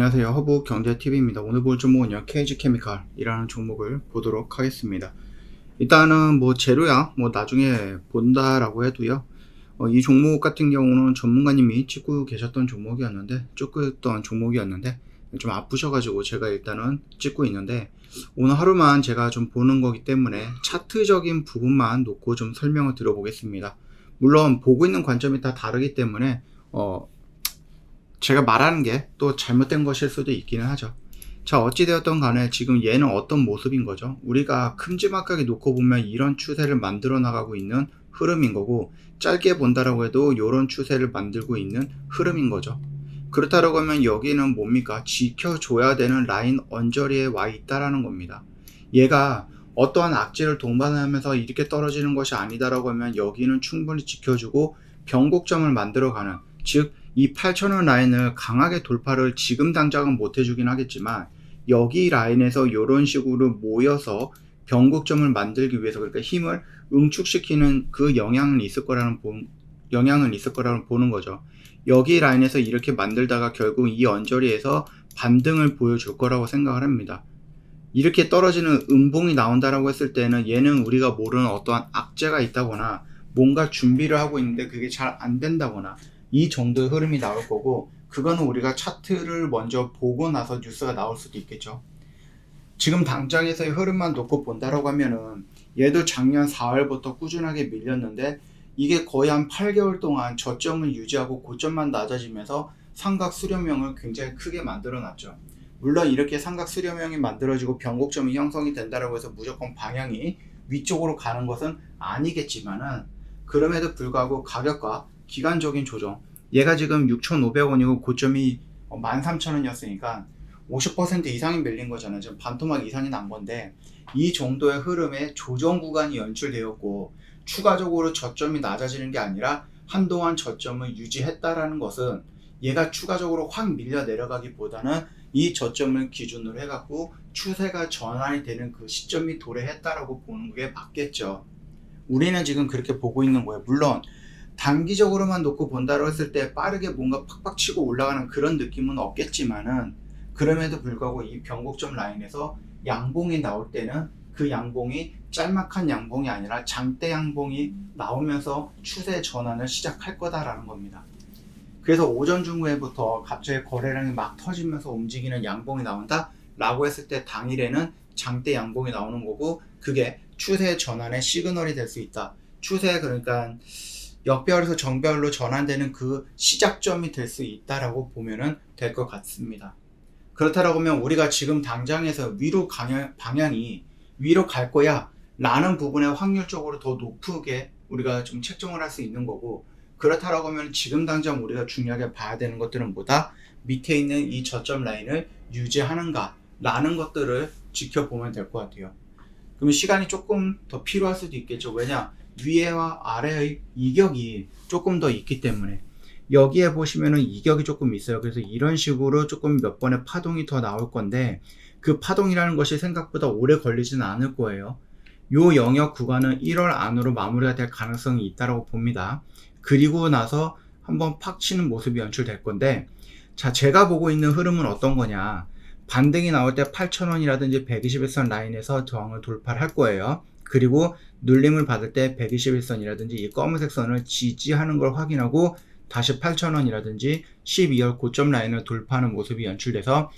안녕하세요. 허브 경제TV입니다. 오늘 볼 종목은요, KG케미칼이라는 종목을 보도록 하겠습니다. 일단은 뭐 재료야, 뭐 나중에 본다라고 해도요, 어, 이 종목 같은 경우는 전문가님이 찍고 계셨던 종목이었는데, 찍고 있던 종목이었는데, 좀 아프셔가지고 제가 일단은 찍고 있는데, 오늘 하루만 제가 좀 보는 거기 때문에 차트적인 부분만 놓고 좀 설명을 드려보겠습니다. 물론 보고 있는 관점이 다 다르기 때문에, 어, 제가 말하는 게 또 잘못된 것일 수도 있기는 하죠. 자, 어찌되었던 간에 지금 얘는 어떤 모습인 거죠? 우리가 큼지막하게 놓고 보면 이런 추세를 만들어 나가고 있는 흐름인 거고, 짧게 본다라고 해도 이런 추세를 만들고 있는 흐름인 거죠. 그렇다고 하면 여기는 뭡니까? 지켜줘야 되는 라인 언저리에 와 있다라는 겁니다. 얘가 어떠한 악재를 동반하면서 이렇게 떨어지는 것이 아니다라고 하면 여기는 충분히 지켜주고 변곡점을 만들어가는, 즉, 이 8,000원 라인을 강하게 돌파를 지금 당장은 못 해주긴 하겠지만 여기 라인에서 이런 식으로 모여서 변곡점을 만들기 위해서 그러니까 힘을 응축시키는 그 영향은 있을 거라는 보, 영향은 있을 거라는 보는 거죠. 여기 라인에서 이렇게 만들다가 결국 이 언저리에서 반등을 보여줄 거라고 생각을 합니다. 이렇게 떨어지는 음봉이 나온다라고 했을 때는 얘는 우리가 모르는 어떠한 악재가 있다거나 뭔가 준비를 하고 있는데 그게 잘 안 된다거나 이 정도의 흐름이 나올 거고 그거는 우리가 차트를 먼저 보고 나서 뉴스가 나올 수도 있겠죠. 지금 당장에서의 흐름만 놓고 본다라고 하면은 얘도 작년 4월부터 꾸준하게 밀렸는데 이게 거의 한 8개월 동안 저점을 유지하고 고점만 낮아지면서 삼각 수렴형을 굉장히 크게 만들어 놨죠. 물론 이렇게 삼각 수렴형이 만들어지고 변곡점이 형성이 된다라고 해서 무조건 방향이 위쪽으로 가는 것은 아니겠지만은 그럼에도 불구하고 가격과 기간적인 조정. 얘가 지금 6,500원이고 고점이 13,000원이었으니까 50% 이상이 밀린 거잖아요. 지금 반토막 이상이 난 건데 이 정도의 흐름에 조정 구간이 연출되었고 추가적으로 저점이 낮아지는 게 아니라 한동안 저점을 유지했다라는 것은 얘가 추가적으로 확 밀려 내려가기보다는 이 저점을 기준으로 해갖고 추세가 전환이 되는 그 시점이 도래했다라고 보는 게 맞겠죠. 우리는 지금 그렇게 보고 있는 거예요. 물론 단기적으로만 놓고 본다고 했을 때 빠르게 뭔가 팍팍 치고 올라가는 그런 느낌은 없겠지만은 그럼에도 불구하고 이 변곡점 라인에서 양봉이 나올 때는 그 양봉이 짤막한 양봉이 아니라 장대 양봉이 나오면서 추세 전환을 시작할 거다라는 겁니다. 그래서 오전 중후에부터 갑자기 거래량이 막 터지면서 움직이는 양봉이 나온다 라고 했을 때 당일에는 장대 양봉이 나오는 거고 그게 추세 전환의 시그널이 될 수 있다. 추세 그러니까 역별에서 정별로 전환되는 그 시작점이 될 수 있다라고 보면은 될 것 같습니다. 그렇다라고 하면 우리가 지금 당장에서 위로 강연, 방향이 위로 갈 거야 라는 부분에 확률적으로 더 높게 우리가 좀 책정을 할 수 있는 거고 그렇다라고 하면 지금 당장 우리가 중요하게 봐야 되는 것들은 뭐다? 밑에 있는 이 저점 라인을 유지하는가 라는 것들을 지켜보면 될 것 같아요. 그러면 시간이 조금 더 필요할 수도 있겠죠. 왜냐? 위에와 아래의 이격이 조금 더 있기 때문에 여기에 보시면은 이격이 조금 있어요. 그래서 이런 식으로 조금 몇 번의 파동이 더 나올 건데 그 파동이라는 것이 생각보다 오래 걸리지는 않을 거예요. 요 영역 구간은 1월 안으로 마무리가 될 가능성이 있다고 봅니다. 그리고 나서 한번 팍 치는 모습이 연출될 건데 자 제가 보고 있는 흐름은 어떤 거냐 반등이 나올 때 8,000원이라든지 121선 라인에서 저항을 돌파를 할 거예요. 그리고 눌림을 받을 때 121선이라든지 이 검은색 선을 지지하는 걸 확인하고 다시 8,000원이라든지 12월 고점 라인을 돌파하는 모습이 연출돼서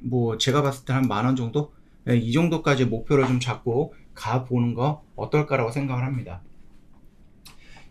뭐 제가 봤을 때 한 만 원 정도? 네, 이 정도까지 목표를 좀 잡고 가 보는 거 어떨까라고 생각을 합니다.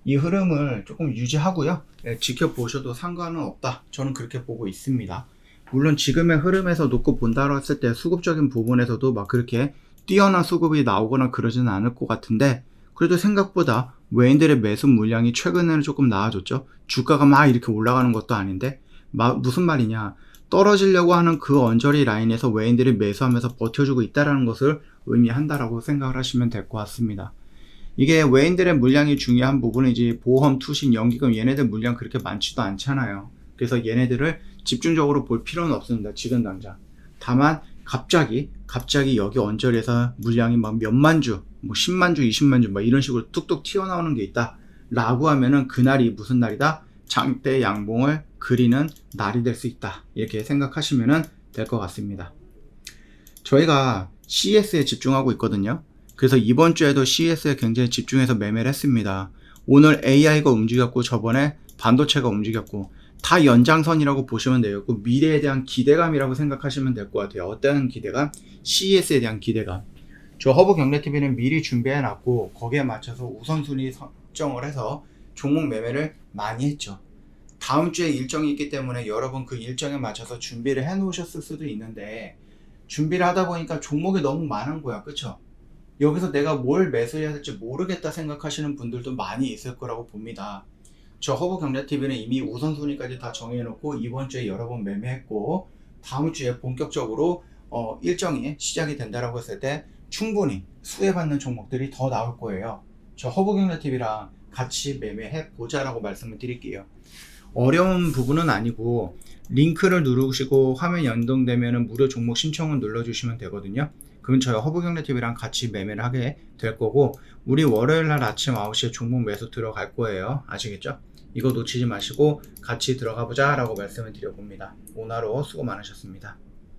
이 흐름을 조금 유지하고요. 네, 지켜보셔도 상관은 없다. 저는 그렇게 보고 있습니다. 물론 지금의 흐름에서 놓고 본다고 했을 때 수급적인 부분에서도 막 그렇게 뛰어난 수급이 나오거나 그러지는 않을 것 같은데 그래도 생각보다 외인들의 매수 물량이 최근에는 조금 나아졌죠. 주가가 막 이렇게 올라가는 것도 아닌데 마, 무슨 말이냐 떨어지려고 하는 그 언저리 라인에서 외인들이 매수하면서 버텨주고 있다라는 것을 의미한다라고 생각을 하시면 될 것 같습니다. 이게 외인들의 물량이 중요한 부분은 이제 보험, 투신, 연기금 얘네들 물량 그렇게 많지도 않잖아요. 그래서 얘네들을 집중적으로 볼 필요는 없습니다. 지금 당장. 다만 갑자기 갑자기 여기 언저리에서 물량이 막 몇만 주, 뭐 10만 주, 20만 주, 막 이런 식으로 뚝뚝 튀어나오는 게 있다. 라고 하면은 그날이 무슨 날이다? 장대 양봉을 그리는 날이 될 수 있다. 이렇게 생각하시면 될것 같습니다. 저희가 CS에 집중하고 있거든요. 그래서 이번 주에도 CS에 굉장히 집중해서 매매를 했습니다. 오늘 AI가 움직였고 저번에 반도체가 움직였고 다 연장선이라고 보시면. 그 미래에 대한 기대감이라고 생각하시면 될 것 같아요. 어떤 기대감? CES에 대한 기대감. 저 허브 경례TV는 미리 준비해 놨고 거기에 맞춰서 우선순위 설정을 해서 종목 매매를 많이 했죠. 다음 주에 일정이 있기 때문에 여러분 그 일정에 맞춰서 준비를 해 놓으셨을 수도 있는데 준비를 하다 보니까 종목이 너무 많은 거야. 그쵸? 여기서 내가 뭘 매수해야 될지 모르겠다 생각하시는 분들도 많이 있을 거라고 봅니다. 저 허브 경례TV는 이미 우선순위까지 다 정해놓고 이번 주에 여러 번 매매했고 다음 주에 본격적으로 어, 일정이 시작이 된다라고 했을 때 충분히 수혜받는 종목들이 더 나올 거예요. 저 허브 경례TV랑 같이 매매해 보자라고 말씀을 드릴게요. 어려운 부분은 아니고 링크를 누르시고 화면 연동되면 무료 종목 신청을 눌러주시면 되거든요. 그럼 저희 허브경례TV랑 같이 매매를 하게 될 거고 우리 월요일 날 아침 9시에 종목 매수 들어갈 거예요. 아시겠죠? 이거 놓치지 마시고 같이 들어가 보자 라고 말씀을 드려봅니다. 하루 수고 많으셨습니다.